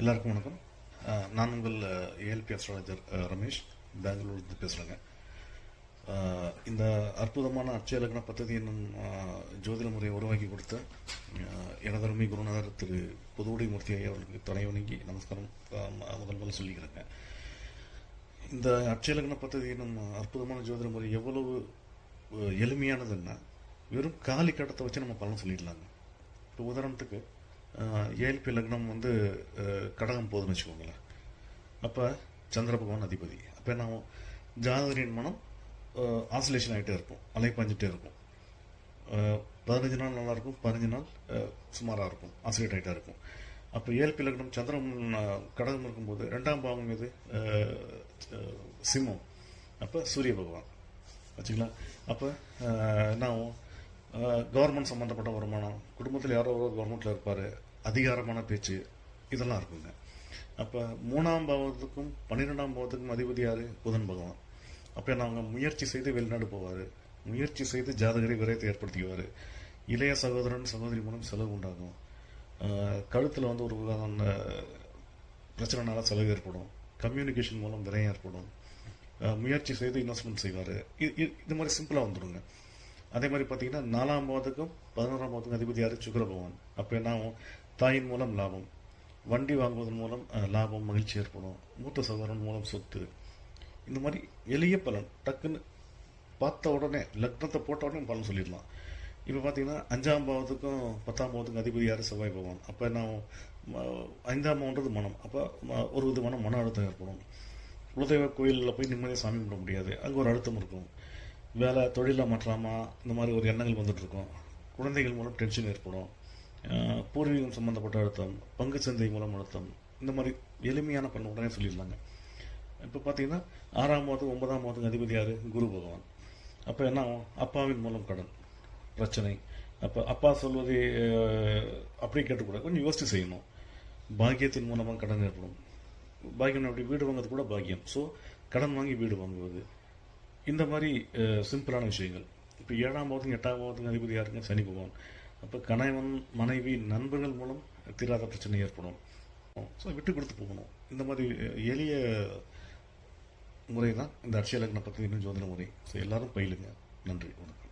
எல்லாருக்கும் வணக்கம். நான் உங்கள் ஏஎல்பி அஸ்ட்ராலஜர் ரமேஷ். பெங்களூர்லேருந்து பேசுகிறேங்க இந்த அற்புதமான அச்சயலக்கண பத்ததி என்னும் ஜோதிட முறையை உருவாக்கி கொடுத்த எனதருமை குருநாதர் திரு புதுவுடை மூர்த்தி ஐயா அவர்களுக்கு தலை வணங்கி நமஸ்காரம் முதல் முதல்ல சொல்லிக்கிறேங்க. இந்த அச்சயலக்கண பத்ததி என்னும் அற்புதமான ஜோதிட முறை எவ்வளவு எளிமையானதுன்னா வெறும் காலி கட்டத்தை வச்சு நம்ம பலன் சொல்லிடலாங்க. இப்போ உதாரணத்துக்கு ஏழ்பி லக்னம் வந்து கடகம் போகுதுன்னு வச்சுக்கோங்களேன். அப்போ சந்திர பகவான் அதிபதி. அப்போ என்ன ஜாதகரின் மனம் ஆசோலேஷன் ஆகிட்டே இருக்கும். அலைப்பாஞ்சிட்டே இருக்கும். பதினஞ்சு நாள் நல்லாயிருக்கும் பதினஞ்சு நாள் சுமாராக இருக்கும். ஆசிலேட் ஆகிட்டே இருக்கும். அப்போ ஏழ்பி லக்னம் சந்திரம் கடகம் இருக்கும்போது ரெண்டாம் பாவம் இது சிம்மம். அப்போ சூரிய பகவான். வச்சுங்களா அப்போ என்ன ஆகும் கவர்மெண்ட் சம்மந்தப்பட்ட வருமானம். குடும்பத்தில் யாரோ ஒரு கவர்மெண்ட்டில் இருப்பார். அதிகாரமான பேச்சு இதெல்லாம் இருக்குங்க. அப்போ மூணாம் பாவத்துக்கும் பன்னிரெண்டாம் பாவத்துக்கும் அதிபதி யார்? புதன் பகவான். அப்போ நாங்கள் அவங்க முயற்சி செய்து வெளிநாடு போவார். முயற்சி செய்து ஜாதகரை விரயத்தை ஏற்படுத்திக்குவார். இளைய சகோதரன் சகோதரி மூலம் செலவு உண்டாகும். கழுத்தில் வந்து ஒரு வகையான பிரச்சனைனால செலவு ஏற்படும். கம்யூனிகேஷன் மூலம் விரயம் ஏற்படும். முயற்சி செய்து இன்வெஸ்ட்மெண்ட் செய்வார். இது மாதிரி சிம்பிளாக வந்துடுங்க அதே மாதிரி பார்த்தீங்கன்னா நாலாம் பாவத்துக்கும் பதினோராம் பாவத்துக்கும் அதிபதி யார்? சுக்கர பகவான். அப்போ என்ன தாயின் மூலம் லாபம் வண்டி வாங்குவதன் மூலம் லாபம் மகிழ்ச்சி ஏற்படும் மூத்த சகோதரன் மூலம் சொத்து. இந்த மாதிரி எளிய பலன் டக்குன்னு பார்த்த உடனே லக்னத்தை போட்ட உடனே பலன் சொல்லிடலாம். இப்போ பார்த்தீங்கன்னா அஞ்சாம் பாவத்துக்கும் பத்தாம் பாவத்துக்கும் அதிபதி யார்? செவ்வாய் பகவான். அப்போ நான் ஐந்தாம் பாவன்றது மனம். அப்போ ம- ஒரு விதமான மன அழுத்தம் ஏற்படும். குலதெய்வ கோயிலில் போய் நிம்மதியாக சாமி கும்பிட முடியாது. அங்கே ஒரு அழுத்தம் இருக்கும். வேலை தொழிலில் மாற்றலாமா இந்த மாதிரி ஒரு எண்ணங்கள் வந்துட்டுருக்கும் குழந்தைகள் மூலம் டென்ஷன் ஏற்படும். பூர்வீகம் சம்மந்தப்பட்ட அழுத்தம் பங்கு சந்தை மூலம் அழுத்தம் இந்த மாதிரி எளிமையான பண்ண உடனே சொல்லியிருந்தாங்க இப்போ பார்த்தீங்கன்னா ஆறாம் மாதம் ஒன்பதாம் மாதம் அதிபதி யார்? குரு பகவான். அப்போ என்ன ஆகும்? அப்பாவின் மூலம் கடன் பிரச்சனை. அப்போ அப்பா சொல்வது அப்படியே கேட்டுக்கூடாது. கொஞ்சம் யோசித்து செய்யணும். பாக்கியத்தின் மூலமாக கடன் ஏற்படும். பாக்கியம் அப்படி வீடு வாங்குறது கூட பாக்கியம். ஸோ கடன் வாங்கி வீடு வாங்குவது. இந்த மாதிரி சிம்பிளான விஷயங்கள். இப்போ ஏழாம் பாவத்துக்கு எட்டாம் பாவத்துக்கு அதிபதி யாருங்க? சனி பகவான். அப்போ கணவன் மனைவி நண்பர்கள் மூலம் தீராத பிரச்சனை ஏற்படும். ஸோ விட்டு கொடுத்து போகணும். இந்த மாதிரி எளிய முறை தான் இந்த அட்சய லக்ன பற்றி இன்னும் ஜோதிட முறை. ஸோ எல்லாரும் பயிலுங்க. நன்றி. வணக்கம்.